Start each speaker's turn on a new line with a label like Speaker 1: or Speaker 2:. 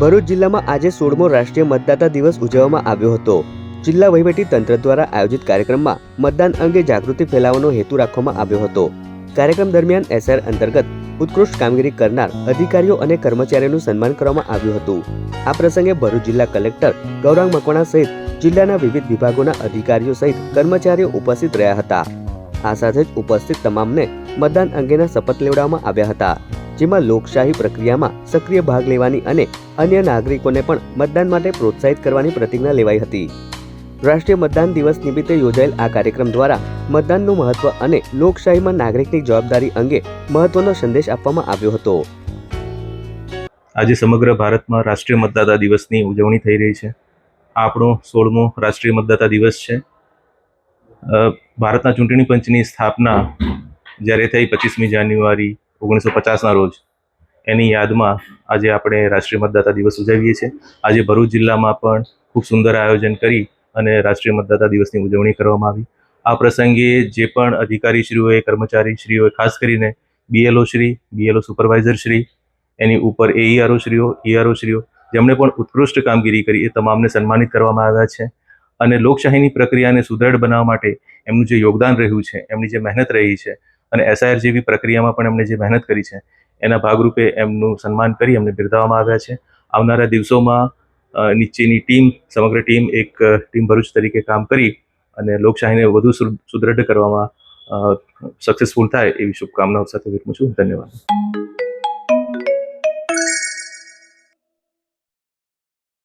Speaker 1: ભરૂચ જિલ્લામાં આજે સોળમો રાષ્ટ્રીય મતદાતા દિવસ ઉજવવામાં આવ્યો હતો. જિલ્લા વહીવટી તંત્ર દ્વારા આયોજિત કાર્યક્રમમાં મતદાન અંગે જાગૃતિ ફેલાવવાનો હેતુ રાખવામાં આવ્યો હતો. કાર્યક્રમ દરમિયાન એસઆર અંતર્ગત ઉત્કૃષ્ટ કામગીરી કરનાર અધિકારીઓ અને કર્મચારીઓનું સન્માન કરવામાં આવ્યું હતું. આ પ્રસંગે ભરૂચ જિલ્લા કલેક્ટર ગૌરાંગ મકવાણા સહિત જિલ્લાના વિવિધ વિભાગોના અધિકારીઓ સહિત કર્મચારીઓ ઉપસ્થિત રહ્યા હતા. આ સાથે જ ઉપસ્થિત તમામને મતદાન અંગેના શપથ લેવડાવવામાં આવ્યા હતા. જેમાં લોકશાહી પ્રક્રિયામાં સક્રિય ભાગ લેવાની અને અન્ય નાગરિકોને પણ મતદાન માટે પ્રોત્સાહિત કરવાની પ્રતિજ્ઞા લેવાઈ હતી. રાષ્ટ્રીય મતદાન દિવસ નિમિત્તે યોજાયેલ આ કાર્યક્રમ દ્વારા મતદાનનું મહત્વ અને લોકશાહીમાં નાગરિકની જવાબદારી અંગે મહત્વનો સંદેશ આપવામાં આવ્યો હતો.
Speaker 2: આજે સમગ્ર ભારતમાં રાષ્ટ્રીય મતદાતા દિવસની ઉજવણી થઈ રહી છે. આપણો સોળમો રાષ્ટ્રીય મતદાતા દિવસ છે. ભારતના ચૂંટણી પંચની સ્થાપના જ્યારે થઈ પચીસમી જાન્યુઆરી ઓગણીસો પચાસના રોજ એની યાદમાં આજે આપણે રાષ્ટ્રીય મતદાતા દિવસ ઉજવીએ છીએ. આજે ભરૂચ જિલ્લામાં પણ ખૂબ સુંદર આયોજન કરી અને રાષ્ટ્રીય મતદાતા દિવસની ઉજવણી કરવામાં આવી. આ પ્રસંગે જે પણ અધિકારીશ્રીઓએ કર્મચારીશ્રીઓએ ખાસ કરીને BLO Shri, BLO supervisor Shri, એની ઉપર એઈઆરઓ શ્રીઓ ઈઆરઓ શ્રીઓ, જેમણે પણ ઉત્કૃષ્ટ કામગીરી કરી, એ તમામને સન્માનિત કરવામાં આવ્યા છે. અને લોકશાહીની પ્રક્રિયાને સુદૃઢ બનાવવા માટે એમનું જે યોગદાન રહ્યું છે, એમની જે મહેનત રહી છે અને એસઆઈઆર જેવી પ્રક્રિયામાં પણ એમણે જે મહેનત કરી છે, એના ભાગરૂપે એમનું સન્માન કરી એમને બિરદાવવામાં આવ્યા છે. આવનારા દિવસોમાં નીચેની ટીમ, સમગ્ર ટીમ એક ટીમ ભરૂચ તરીકે કામ કરી અને લોકશાહીને વધુ સુ- સુદૃઢ કરવામાં સક્સેસફુલ થાય એવી શુભકામનાઓ સાથે વિરમું છું. ધન્યવાદ.